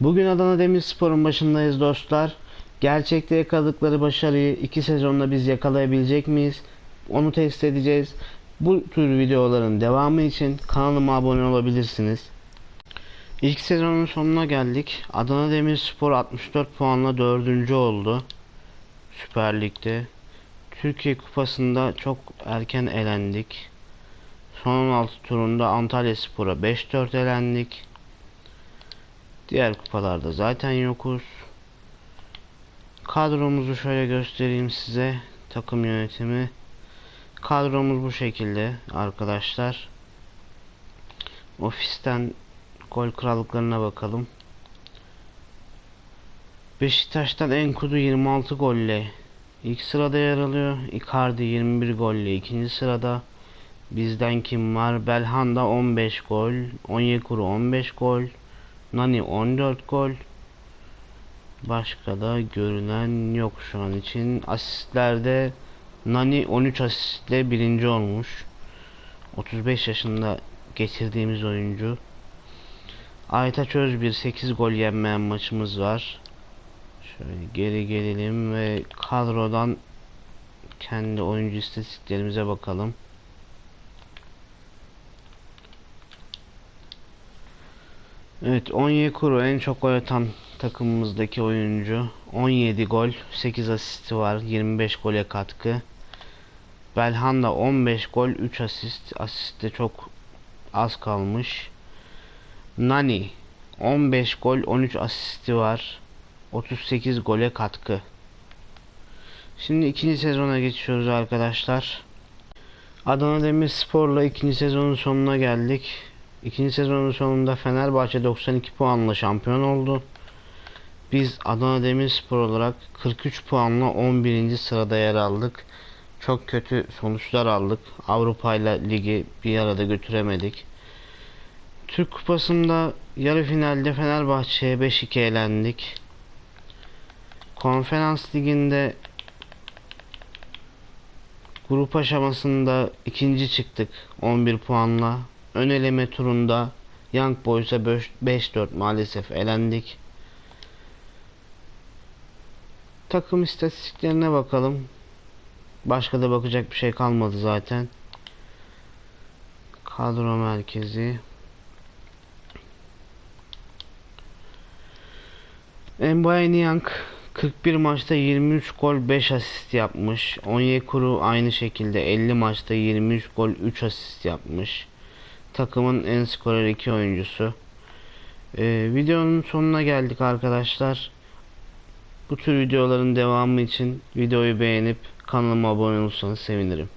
Bugün Adana Demirspor'un başındayız dostlar. Gerçekte yakaladıkları başarıyı iki sezonda biz yakalayabilecek miyiz? Onu test edeceğiz. Bu tür videoların devamı için kanalıma abone olabilirsiniz. İlk sezonun sonuna geldik. Adana Demirspor 64 puanla 4. oldu. Süper Lig'de. Türkiye Kupası'nda çok erken elendik. Son 16 turunda Antalya Spor'a 5-4 elendik. Diğer kupalarda zaten yokuz. Kadromuzu şöyle göstereyim size. Takım yönetimi. Kadromuz bu şekilde arkadaşlar. Ofisten gol krallıklarına bakalım. Beşiktaş'tan Enkudu 26 golle ilk sırada yer alıyor. Icardi 21 golle ikinci sırada. Bizden kim var? Belhanda 15 gol. Onyekuru 15 gol. Nani 14 gol. Başka da görünen yok şu an için. Asistlerde Nani 13 asistle birinci olmuş. 35 yaşında getirdiğimiz oyuncu. Aytaç Özbir 8 gol yenmeyen maçımız var. Şöyle geri gelelim ve kadrodan kendi oyuncu istatistiklerimize bakalım. Evet Onyekuru en çok gol atan takımımızdaki oyuncu. 17 gol, 8 asisti var, 25 gole katkı. Belhanda 15 gol, 3 asist. Asist de çok az kalmış. Nani 15 gol, 13 asisti var. 38 gole katkı. Şimdi ikinci sezona geçiyoruz arkadaşlar. Adana Demirspor'la ikinci sezonun sonuna geldik. İkinci sezonun sonunda Fenerbahçe 92 puanla şampiyon oldu. Biz Adana Demirspor olarak 43 puanla 11. sırada yer aldık. Çok kötü sonuçlar aldık. Avrupa ile ligi bir arada götüremedik. Türk Kupası'nda yarı finalde Fenerbahçe'ye 5-2 elendik. Konferans liginde grup aşamasında ikinci çıktık 11 puanla. Ön eleme turunda Young Boys'a 5-4 maalesef elendik. Takım istatistiklerine bakalım. Başka da bakacak bir şey kalmadı zaten. Kadro merkezi. Mbaye Niang 41 maçta 23 gol 5 asist yapmış. Onyekuru aynı şekilde 50 maçta 23 gol 3 asist yapmış. Takımın en skorer 2 oyuncusu. Ee, videonun sonuna geldik arkadaşlar. Bu tür videoların devamı için videoyu beğenip kanalıma abone olursanız sevinirim.